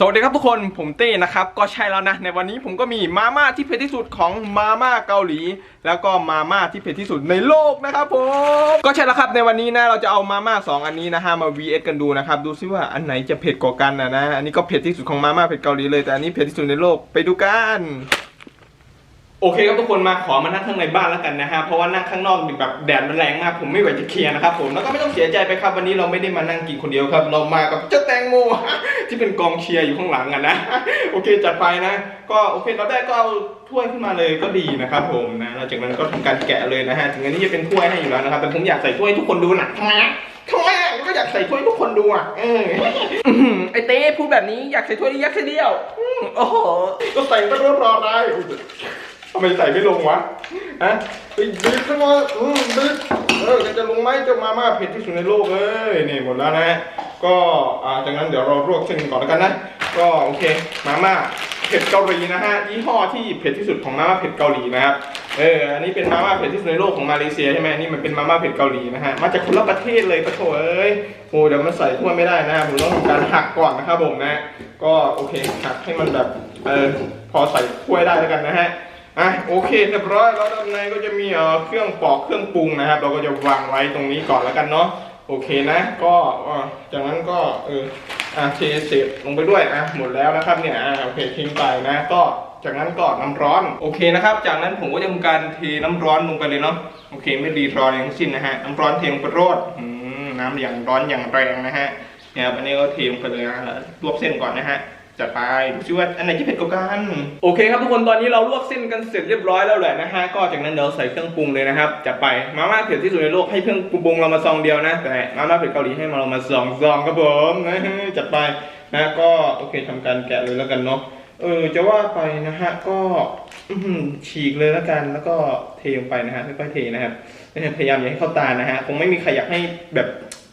สวัสดีครับทุกคนผมเต้นะครับก็ใช่แล้วนะในวันนี้ผมก็มีมาม่าที่เผ็ดที่สุดของมาม่าเกาหลี แล้วก็มาม่าที่เผ็ดที่สุดในโลกนะครับผมก็ใช่แล้วครับในวันนี้นะเราจะเอามาม่าสองอันนี้นะฮะมา vs กันดูนะครับดูซิว่าอันไหนจะเผ็ดกว่ากันนะนะอันนี้ก็เผ็ดที่สุดของมาม่าเผ็ดเกาหลีเลยแต่อันนี้เผ็ดที่สุดในโลกไปดูกัน โอเคครับทุกคนมาขอมานั่งข้างในบ้านแล้วกันนะฮะเพราะว่านั่งข้างนอกแบบแดดมันแรงมากผมไม่ไหวจะเคลียร์นะครับผมแล้วก็ไม่ต้องเสียใจไปครับวันนี้เราไม่ได้มานั่งกินคนเดียวครับ เรามากับเจ้าแตงโมที่เป็นกองเชียร์อยู่ข้างหลังกันนะโอเคจัดไปนะ ก็โอเคเราได้ก็เอาถ้วยขึ้นมาเลยก็ดีนะครับผมนะหลังจากนั้นก็ทำการแกะเลยนะฮะถึงอันนี้จะเป็นถ้วยให้อยู่แล้วนะครับแต่ผมอยากใส่ถ้วยทุกคนดูหนะทำไมอะทำไมก็อยากใส่ถ้วยทุกคนดูอะเออไอเต้พูดแบบนี้อยากใส่ถ้วยนี้ยักษ์แค่เดียวโอ้โหก็ใส่ก็รอได้ ทำไมใส่ไม่ลงวะฮะไปดึกขึ้นมาอืมดึกเออจะลงไหมเจ้ามาม่าเผ็ดที่สุดในโลกเอ้ยนี่หมดแล้วนะก็อ่าจากนั้นเดี๋ยวเราลวกเส้นก่อนแล้วกันนะ ก็โอเคมาม่าเผ็ดเกาหลีนะฮะยี่ห้อที่เผ็ดที่สุดของมาม่าเผ็ดเกาหลีนะครับเอออันนี้เป็นมาม่าเผ็ดที่สุดในโลกของมาเลเซียใช่ไหมนี่มันเป็นมาม่าเผ็ดเกาหลีนะฮะมาจากคนละประเทศเลยปะโถเอ้ยโอ้เดี๋ยวมันใส่ถ้วยไม่ได้นะผมต้องทำการหักก่อนนะครับผมนะ ก็โอเคหักให้มันแบบเออพอใส่ถ้วยได้แล้วกันนะฮะ อะโอเคเรียบร้อยแล้วด้านในก็จะมีเอ่อเครื่องปอกเครื่องปรุงนะครับ เราก็จะวางไว้ตรงนี้ก่อนแล้วกันเนาะโอเคนะก็จากนั้นก็เอออะเทเศษลงไปด้วยอะหมดแล้วนะครับเนี่ยอะโอเคทิ้งไปนะก็จากนั้นก็น้ำร้อนโอเคนะครับ จากนั้นผมก็จะทำการเทน้ำร้อนลงไปเลยเนาะโอเค ไม่รีรออะไรทั้งสิ้นนะฮะน้ำร้อนเทลงไปโรดอืมน้ำอย่างร้อนอย่างแรงนะฮะเนี่ยครับอันนี้ก็เทลงไปเลยนะแล้วลวกเส้นก่อนนะฮะ จัดไปดูซิว่าอันไหนที่เผ็ดกว่ากัน โอเคครับทุกคนตอนนี้เราลวกเส้นกันเสร็จเรียบร้อยแล้วแหละนะฮะก็จากนั้นเดี๋ยวใส่เครื่องปรุงเลยนะครับจัดไปมาม่าเผ็ดที่สุดในโลกให้เครื่องปรุงเรามาซองเดียวนะ แต่มาม่าเผ็ดเกาหลีให้มาเรามาสองซองครับผมนะฮะจัดไปนะก็โอเคทำการแกะเลยแล้วกันเนาะเออจะว่าไปนะฮะก็ฉีกเลยแล้วกันแล้วก็เทลงไปนะฮะค่อยๆเทนะครับพยายามอย่าให้เข้าตานะฮะคงไม่มีใครอยากให้แบบ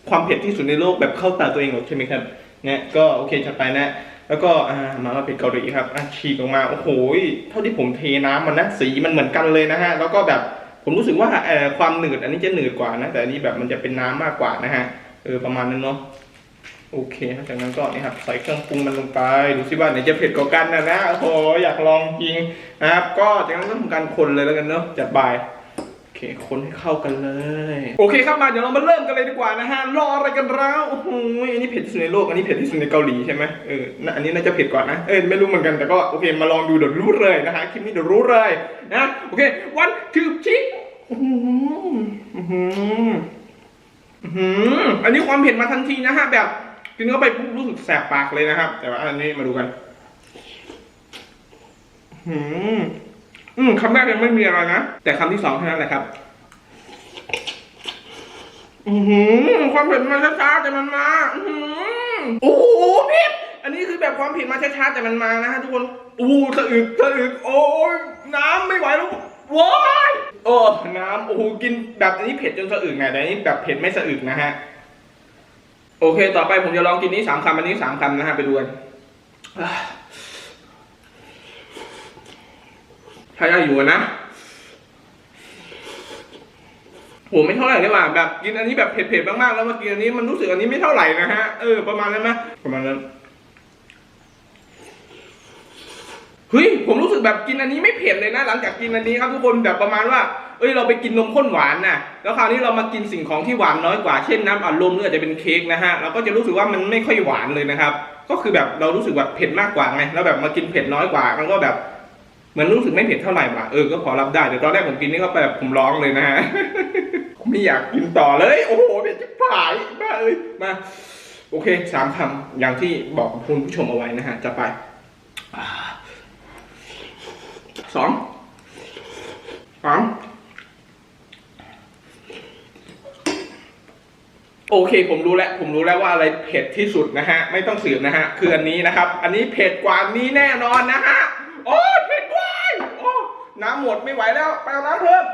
ความเผ็ดที่สุดในโลกแบบเข้าตาตัวเองหรอกใช่ไหมครับเนี่ยก็โอเคจัดไปนะ แล้วก็อ่ามามาเป็นเกาหลีครับอะฉีกออกมา โอ้โห เท่าที่ผมเทน้ำมันนะสีมันเหมือนกันเลยนะฮะ แล้วก็แบบผมรู้สึกว่าเอ่อความหนืดอันนี้จะหนืดกว่านะ แต่อันนี้แบบมันจะเป็นน้ำมากกว่านะฮะ เออประมาณนั้นเนาะ โอเคจากนั้นก็นี่ครับใส่เครื่องปรุงมันลงไป ดูซิว่าไหนจะเผ็ดกว่ากันนะนะ โอ้โห อยากลองจริงนะครับ ก็จากนั้นก็ทำการคนเลยแล้วกันเนาะ จัดบาย คคนให้เข้ากันเลย โอเคครับมาเดี๋ยวเรามาเริ่มกันเลยดีกว่านะฮะรออะไรกันแล้วโอ้โหอันนี้เผ็ดที่สุดในโลกอันนี้เผ็ดที่สุดในเกาหลีใช่ไหมเออน่ะอันนี้น่าจะเผ็ดกว่านะเออไม่รู้เหมือนกันแต่ก็โอเคมาลองดูเดี๋ยวรู้เลยนะฮะคลิปนี้เดี๋ยวรู้เลยนะโอเควันคือชิคอือหืออือหืออือหืออันนี้ความเผ็ดมาทันทีนะฮะแบบกินเข้าไปปุ๊บรู้สึกแสบปากเลยนะครับ แต่ว่าอันนี้มาดูกัน อื้อ อืมคำแรกยังไม่มีอะไรนะ แต่คำที่สองเท่านั้นแหละครับ อือหือความเผ็ดมาช้าๆแต่มันมา อือหือโอ้โหพี่อันนี้คือแบบความเผ็ดมาช้าๆแต่มันมานะฮะทุกคนอู้สะอึกสะอึกโอ้ยน้ำไม่ไหวแล้วว้ายโอ้น้ำโอ้โหกินแบบอันนี้เผ็ดจนสะอึกไงแต่อันนี้แบบเผ็ดไม่สะอึกนะฮะโอเค ต่อไปผมจะลองกินนี้สามคำอันนี้สามคำนะฮะไปดูกัน อ่าใช้ได้อยู่นะโหไม่เท่าไหร่เลยว่ะแบบกินอันนี้แบบเผ็ดๆมากๆแล้วมากินอันนี้มันรู้สึกอันนี้ไม่เท่าไหร่นะฮะเออประมาณนั้นไหมประมาณนั้นเฮ้ยผมรู้สึกแบบกินอันนี้ไม่เผ็ดเลยนะ หลังจากกินอันนี้ครับทุกคนแบบประมาณว่า เอ้ยเราไปกินนมข้นหวานน่ะแล้วคราวนี้เรามากินสิ่งของที่หวานน้อยกว่าเช่นน้ำอัดลมหรืออาจจะเป็นเค้กนะฮะเราก็จะรู้สึกว่ามันไม่ค่อยหวานเลยนะครับ ก็คือแบบเรารู้สึกแบบเผ็ดมากกว่าไงแล้วแบบมากินเผ็ดน้อยกว่ามันก็แบบ มือนรู้สึกไม่เผ็ดเท่าไหร่ว่ะเออก็พอรับได้แต่ตอนแรกผมกินนี่ก็แบบผมร้องเลยนะฮะไม่อยากกินต่อเลย โอ้โหเป็นจิบผายบ้าเอ้ยมา โอเคสามคำอย่างที่บอกคุณผู้ชมเอาไว้นะฮะ จะไปสองสามโอเค ผมรู้แล้ว ผมรู้แล้วว่าอะไรเผ็ดที่สุดนะฮะ ไม่ต้องสืบนะฮะ คืออันนี้นะครับ อันนี้เผ็ดกว่านี้แน่นอนนะฮะ โอ้ยเผ็ดว้ายโอ้น้ำหมดไม่ไหวแล้วไปเอาน้ำเพิ่ม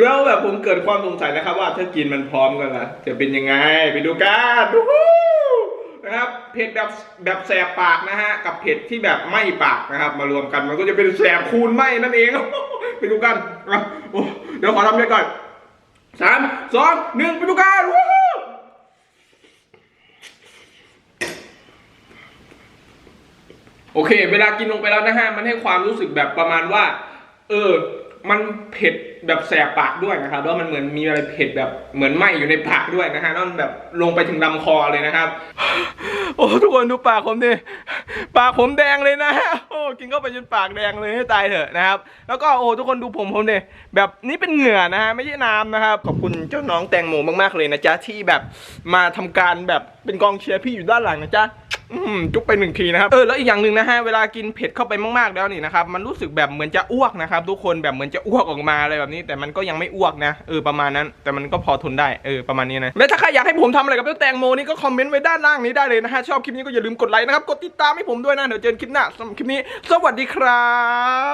แล้วแบบผมเกิดความสงสัยนะครับ ว่าถ้ากินมันพร้อมกันล่ะจะเป็นยังไงไปดูกันดูนะครับเผ็ดแบบแบบแสบปากนะฮะกับเผ็ดที่แบบไหม้ปากนะครับ มารวมกันมันก็จะเป็นแสบคูณไหม้นั่นเองไปดูกันเดี๋ยวขอทำไปก่อนสามสองหนึ่งไปดูกันโอเค เวลากินลงไปแล้วนะฮะมันให้ความรู้สึกแบบประมาณว่า เออ มันเผ็ดแบบแสบปากด้วยนะครับ แล้วมันเหมือนมีอะไรเผ็ดแบบเหมือนไหมอยู่ในปากด้วยนะฮะแล้วมันแบบลงไปถึงลำคอเลยนะครับ โอ้ทุกคนดูปากผมดิ ปากผมแดงเลยนะ โอ้กินเข้าไปจนปากแดงเลยให้ตายเถอะนะครับ แล้วก็โอ้ทุกคนดูผมผมดิ แบบนี้เป็นเหงื่อนะฮะไม่ใช่น้ำนะครับ ขอบคุณเจ้าน้องแตงโมมากๆเลยนะจ๊ะที่แบบมาทำการแบบเป็นกองเชียร์พี่อยู่ด้านหลังนะจ๊ะ จุ๊บไปหนึ่งทีนะครับเออแล้วอีกอย่างหนึ่งนะฮะเวลากินเผ็ดเข้าไปมากๆแล้วนี่นะครับมันรู้สึกแบบเหมือนจะอ้วกนะครับทุกคนแบบเหมือนจะอ้วกออกมาอะไรแบบนี้ แต่มันก็ยังไม่อ้วกนะเออประมาณนั้น แต่มันก็พอทนได้เออประมาณนี้นะและถ้าใครอยากให้ผมทำอะไรกับเจ้าแตงโมนี่ก็คอมเมนต์ไว้ด้านล่างนี้ได้เลยนะฮะชอบคลิปนี้ก็อย่าลืมกดไลค์นะครับกดติดตามให้ผมด้วยนะเดี๋ยวเจอกันคลิปหน้าสำหรับคลิปนี้ สวัสดีครับ